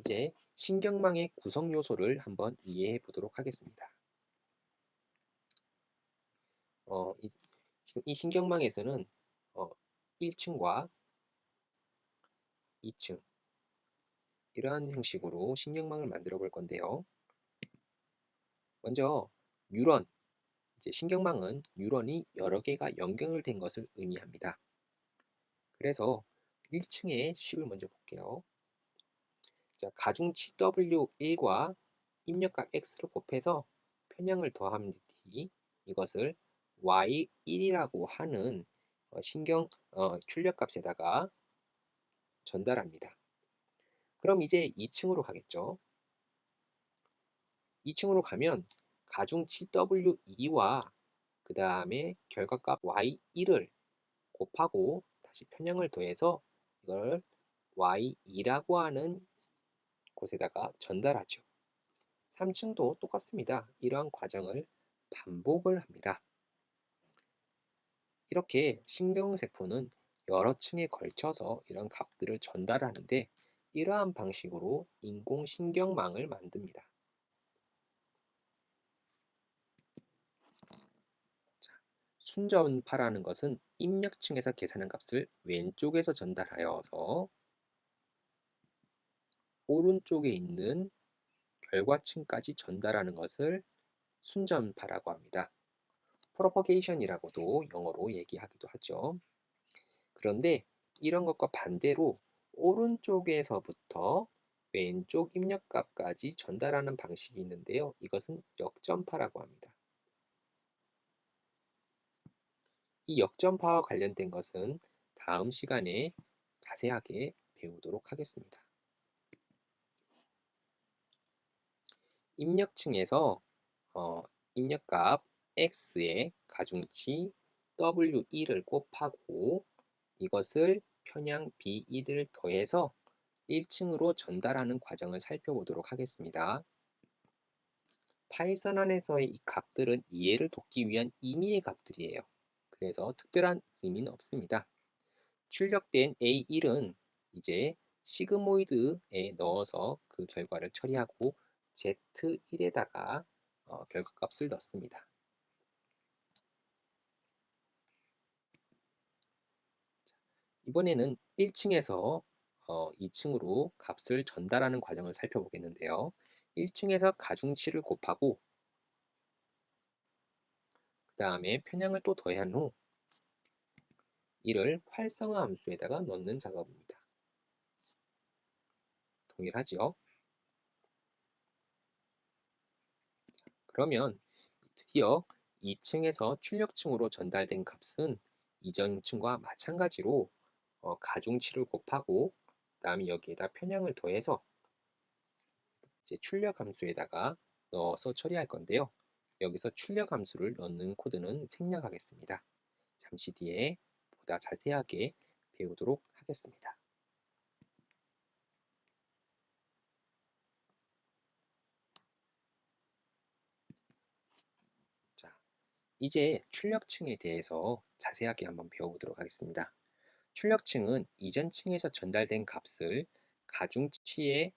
이제 신경망의 구성 요소를 한번 이해해 보도록 하겠습니다. 어, 이, 지금 이 신경망에서는 어, 1층과 2층 이러한 형식으로 신경망을 만들어 볼 건데요. 먼저 뉴런 이제 신경망은 뉴런이 여러 개가 연결된 것을 의미합니다. 그래서 1층의 식을 먼저 볼게요. 자, 가중치 W1과 입력값 X를 곱해서 편향을 더하면 뒤 이것을 Y1이라고 하는 어, 신경 어, 출력값에다가 전달합니다. 그럼 이제 2층으로 가겠죠. 2층으로 가면 가중치 W2와 그 다음에 결과값 Y1을 곱하고 다시 편향을 더해서 이걸 Y2라고 하는 곳에다가 전달하죠. 3층도 똑같습니다. 이러한 과정을 반복을 합니다. 이렇게 신경세포는 여러 층에 걸쳐서 이런 값들을 전달하는데 이러한 방식으로 인공신경망을 만듭니다. 순전파라는 것은 입력층에서 계산한 값을 왼쪽에서 전달하여서 오른쪽에 있는 결과층까지 전달하는 것을 순전파라고 합니다. propagation이라고도 영어로 얘기하기도 하죠. 그런데 이런 것과 반대로 오른쪽에서부터 왼쪽 입력값까지 전달하는 방식이 있는데요. 이것은 역전파라고 합니다. 이 역전파와 관련된 것은 다음 시간에 자세하게 배우도록 하겠습니다. 입력층에서 어, 입력값 x의 가중치 w1을 곱하고 이것을 편향 b1을 더해서 1층으로 전달하는 과정을 살펴보도록 하겠습니다. 파이썬 안에서의 이 값들은 이해를 돕기 위한 임의의 값들이에요. 그래서 특별한 의미는 없습니다. 출력된 A1은 이제 시그모이드에 넣어서 그 결과를 처리하고 Z1에다가 어, 결과값을 넣습니다. 이번에는 1층에서 어, 2층으로 값을 전달하는 과정을 살펴보겠는데요. 1층에서 가중치를 곱하고 다음에 편향을 또 더한 후 이를 활성화 함수에다가 넣는 작업입니다. 동일하지요? 그러면 드디어 2층에서 출력층으로 전달된 값은 이전층과 마찬가지로 어, 가중치를 곱하고 그 다음에 여기에다 편향을 더해서 이제 출력 함수에다가 넣어서 처리할 건데요. 여기서 출력 함수를 넣는 코드는 생략하겠습니다. 잠시 뒤에 보다 자세하게 배우도록 하겠습니다. 자, 이제 출력층에 대해서 자세하게 한번 배워보도록 하겠습니다. 출력층은 이전 층에서 전달된 값을 가중치의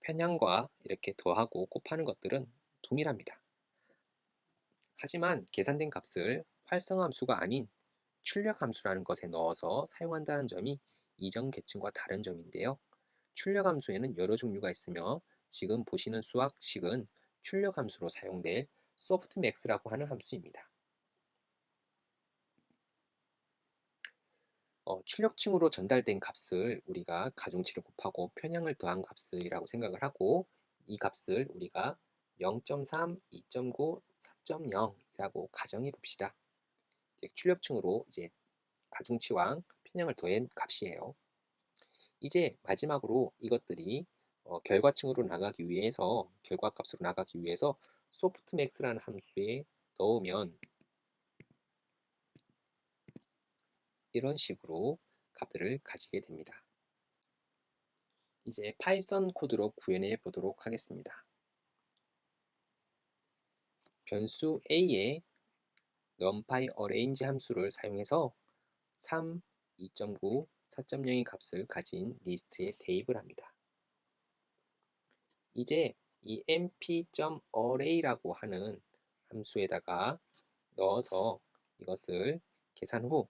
편향과 이렇게 더하고 곱하는 것들은 동일합니다. 하지만 계산된 값을 활성화 함수가 아닌 출력 함수라는 것에 넣어서 사용한다는 점이 이전 계층과 다른 점인데요. 출력 함수에는 여러 종류가 있으며 지금 보시는 수학식은 출력 함수로 사용될 소프트맥스라고 하는 함수입니다. 출력층으로 전달된 값을 우리가 가중치를 곱하고 편향을 더한 값이라고 생각을 하고 이 값을 우리가 0.3, 2.9, 4.0이라고 가정해 봅시다. 이제 출력층으로 이제 가중치와 편향을 더한 값이에요. 이제 마지막으로 이것들이 어, 결과층으로 나가기 위해서 결과값으로 나가기 위해서 소프트맥스라는 함수에 넣으면 이런 식으로 값들을 가지게 됩니다. 이제 파이썬 코드로 구현해 보도록 하겠습니다. 변수 a에 numpy arrange 함수를 사용해서 3, 2.9, 4.0의 값을 가진 리스트에 대입을 합니다. 이제 이 mp.array라고 하는 함수에다가 넣어서 이것을 계산 후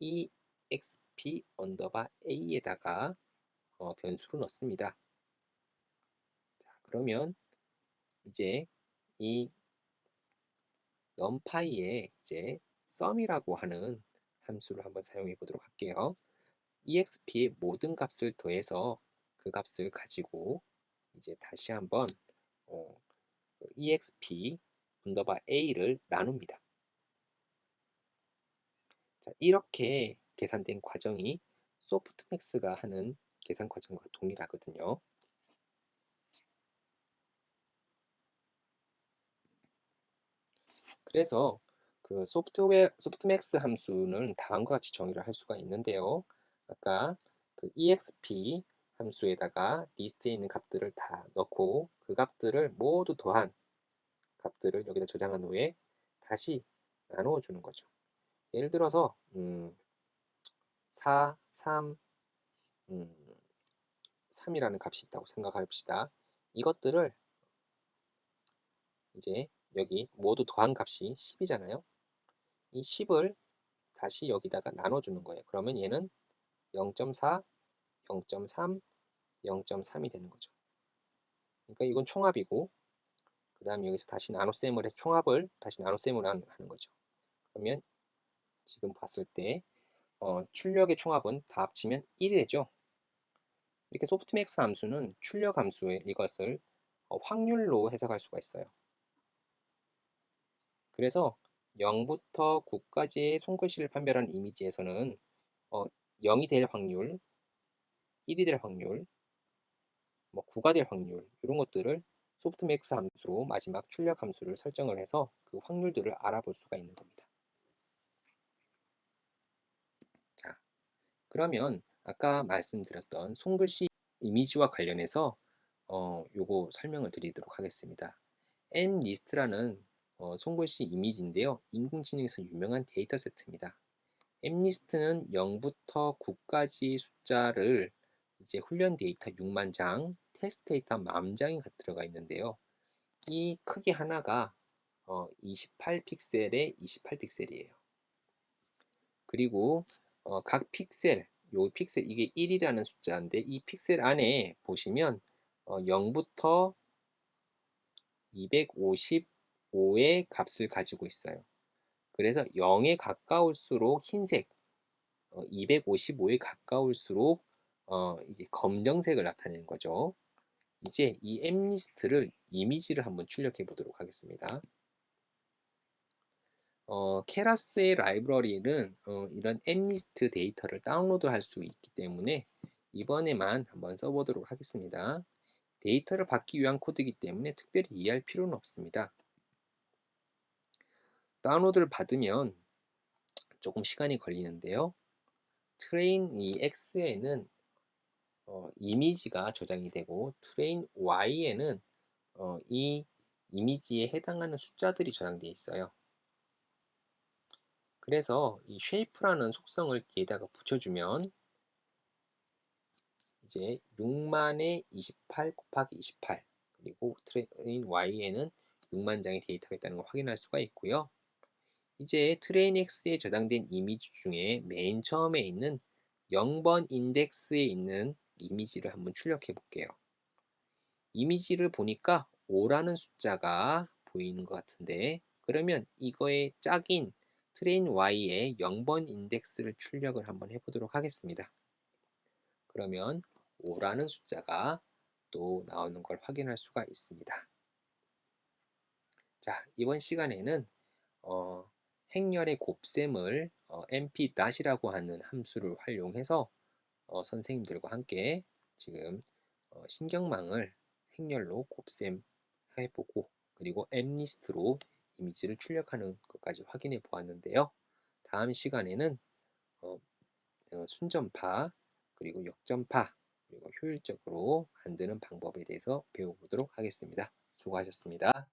exp 언더바 a에다가 어, 변수로 넣습니다. 자, 그러면 이제 이 numpy에 이제 sum이라고 하는 함수를 한번 사용해 보도록 할게요. exp의 모든 값을 더해서 그 값을 가지고 이제 다시 한번 어, exp 언더바 a를 나눕니다. 자, 이렇게 계산된 과정이 소프트맥스가 하는 계산 과정과 동일하거든요. 그래서 그 소프트웨어 소프트맥스 함수는 다음과 같이 정의를 할 수가 있는데요. 아까 그 exp 함수에다가 리스트에 있는 값들을 다 넣고 그 값들을 모두 더한 값들을 여기다 저장한 후에 다시 나누어 주는 거죠. 예를 들어서 음, 4, 3, 음, 3이라는 값이 있다고 생각해 봅시다. 이것들을 이제 여기 모두 더한 값이 10이잖아요. 이 10을 다시 여기다가 나눠주는 거예요. 그러면 얘는 0.4, 0.3, 0.3이 되는 거죠. 그러니까 이건 총합이고 그 다음에 여기서 다시 나눗셈을 해서 총합을 다시 나눗셈을 하는 거죠. 그러면 지금 봤을 때 어, 출력의 총합은 다 합치면 1이 되죠. 이렇게 소프트맥스 함수는 출력 함수의 이것을 어, 확률로 해석할 수가 있어요. 그래서 0부터 9까지의 손글씨를 판별한 이미지에서는 어, 0이 될 확률, 1이 될 확률, 뭐 9가 될 확률 이런 것들을 소프트맥스 함수로 마지막 출력 함수를 설정을 해서 그 확률들을 알아볼 수가 있는 겁니다. 자, 그러면 아까 말씀드렸던 손글씨 이미지와 관련해서 어, 요거 설명을 드리도록 하겠습니다. nlist라는 어, 손글씨 이미지인데요. 인공지능에서 유명한 데이터 세트입니다. mlist는 0부터 9까지 숫자를 이제 훈련 데이터 6만 장, 테스트 데이터 만 장이 들어가 있는데요. 이 크기 하나가 어, 28픽셀에 28픽셀이에요. 그리고 어, 각 픽셀, 요 픽셀 이게 1이라는 숫자인데 이 픽셀 안에 보시면 어, 0부터 255의 값을 가지고 있어요. 그래서 0에 가까울수록 흰색, 어, 255에 가까울수록 어, 이제 검정색을 나타내는 거죠. 이제 이 엠리스트를 이미지를 한번 출력해 보도록 하겠습니다. 어, 케라스의 라이브러리는 어, 이런 엠리스트 데이터를 다운로드 할 수 있기 때문에 이번에만 한번 써보도록 하겠습니다. 데이터를 받기 위한 코드이기 때문에 특별히 이해할 필요는 없습니다. 다운로드를 받으면 조금 시간이 걸리는데요. 트레인 이 X에는 어, 이미지가 저장이 되고 트레인 Y에는 어, 이 이미지에 해당하는 숫자들이 저장되어 있어요. 그래서 이 쉐이프라는 속성을 뒤에다가 붙여주면 이제 6만에 28 곱하기 28 그리고 트레인 Y에는 6만 장의 데이터가 있다는 걸 확인할 수가 있고요. 이제 트레인 X에 저장된 이미지 중에 맨 처음에 있는 0번 인덱스에 있는 이미지를 한번 출력해 볼게요. 이미지를 보니까 5라는 숫자가 보이는 것 같은데 그러면 이거의 짝인 트레인 Y의 0번 인덱스를 출력을 한번 해보도록 하겠습니다. 그러면 5라는 숫자가 또 나오는 걸 확인할 수가 있습니다. 자, 이번 시간에는 어, 행렬의 곱셈을 어, mp-이라고 하는 함수를 활용해서 어, 선생님들과 함께 지금 어, 신경망을 행렬로 곱셈 해보고 그리고 m리스트로 이미지를 출력하는 것까지 확인해 보았는데요. 다음 시간에는 어, 어 순전파 그리고 역전파 그리고 효율적으로 만드는 방법에 대해서 배워보도록 하겠습니다. 수고하셨습니다.